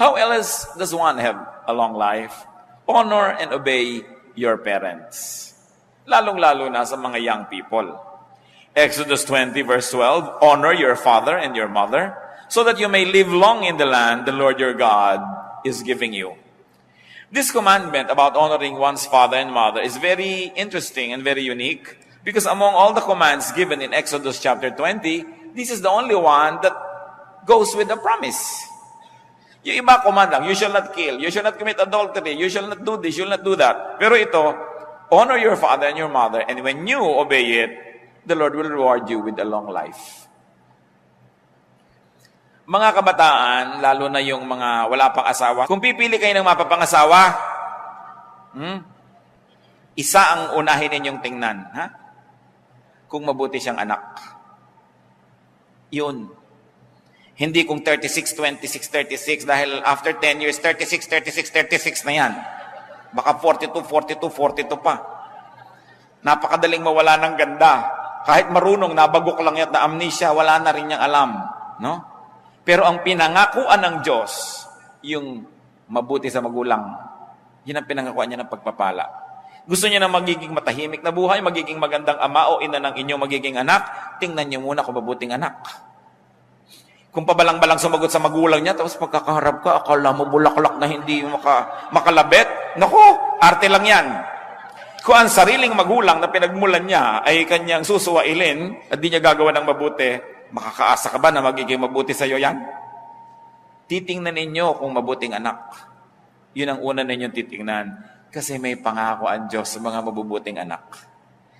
How else does one have a long life? Honor and obey your parents. Lalong-lalo na sa mga young people. Exodus 20 verse 12, Honor your father and your mother, so that you may live long in the land the Lord your God is giving you. This commandment about honoring one's father and mother is very interesting and very unique because among all the commands given in Exodus chapter 20, this is the only one that goes with a promise. Yung iba command lang, you shall not kill, you shall not commit adultery, you shall not do this, you shall not do that. Pero ito, honor your father and your mother, and when you obey it, the Lord will reward you with a long life. Mga kabataan, lalo na yung mga wala pang asawa, kung pipili kayo ng mapapangasawa, hmm, isa ang unahin ninyong tingnan, ha? Kung mabuti siyang anak. Yun. Hindi kung 36, 26, 36, dahil after 10 years, 36, 36, 36 na yan. Baka 42, 42, 42 pa. Napakadaling mawala ng ganda. Kahit marunong, nabagok lang yan na amnesia, wala na rin niyang alam. No? Pero ang pinangakuan ng Diyos, yung mabuti sa magulang, yun ang pinangakuan niya ng pagpapala. Gusto niya na magiging matahimik na buhay, magiging magandang ama o ina ng inyong magiging anak, tingnan niyo muna kung mabuting anak. Kung pabalang-balang sumagot sa magulang niya, tapos pagkakaharap ka, akala mo bulaklak na hindi maka, makalabit. Nako, arte lang yan. Kung ang sariling magulang na pinagmulan niya ay kanyang susuwailin at di niya gagawa ng mabuti, makakaasa ka ba na magiging mabuti sa iyo yan? Titingnan ninyo kung mabuting anak. Yun ang una ninyong titingnan. Kasi may pangako ang Diyos sa mga mabubuting anak.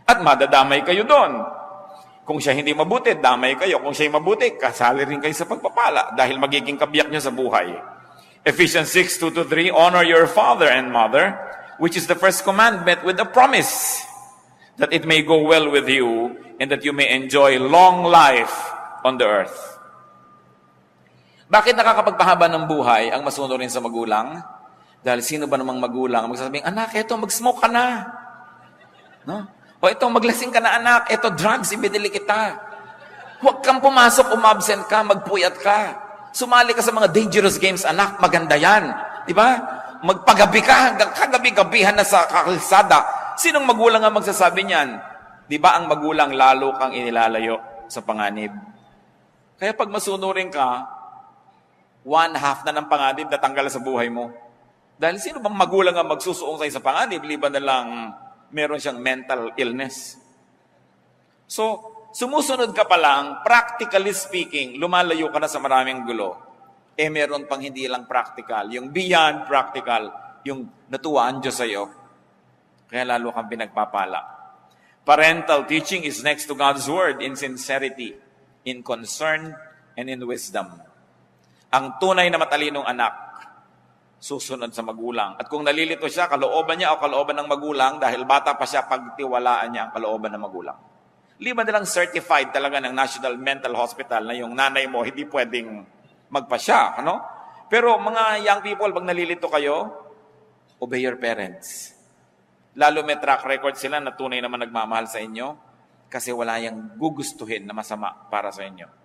At madadamay kayo doon. Kung siya hindi mabuti, damay kayo. Kung siya mabuti, kasali rin kayo sa pagpapala dahil magiging kabiyak niyo sa buhay. Ephesians 6, 2 3, Honor your father and mother, which is the first commandment with a promise that it may go well with you and that you may enjoy long life on the earth. Bakit nakakapagpahaba ng buhay ang masunurin sa magulang? Dahil sino ba namang magulang ang magsasabing, anak, eto, mag-smoke ka na. No? O ito, maglasing ka na anak. Ito, drugs, ibinili kita. Huwag kang pumasok, umabsent ka, magpuyat ka. Sumali ka sa mga dangerous games, anak. Maganda yan. Di ba? Magpagabi ka hanggang kagabi-gabihan na sa kalsada. Sinong magulang ang magsasabi niyan? Di ba ang magulang lalo kang inilalayo sa panganib? Kaya pag masunurin ka, one half na ng panganib natanggal sa buhay mo. Dahil sino bang magulang ang magsusuong sa panganib, liban na lang meron siyang mental illness. So, sumusunod ka pa lang, practically speaking, lumalayo ka na sa maraming gulo. Eh, meron pang hindi lang practical. Yung beyond practical, yung natuwaan Diyos sa'yo. Kaya lalo kang pinagpapala. Parental teaching is next to God's Word in sincerity, in concern, and in wisdom. Ang tunay na matalinong anak, susunod sa magulang. At kung nalilito siya, kalooban niya o kalooban ng magulang, dahil bata pa siya, pagtiwalaan niya ang kalooban ng magulang. Lima na lang certified talaga ng National Mental Hospital na yung nanay mo hindi pwedeng magpasya. Ano? Pero mga young people, pag nalilito kayo, obey your parents. Lalo may track record sila na tunay naman nagmamahal sa inyo kasi wala yung gugustuhin na masama para sa inyo.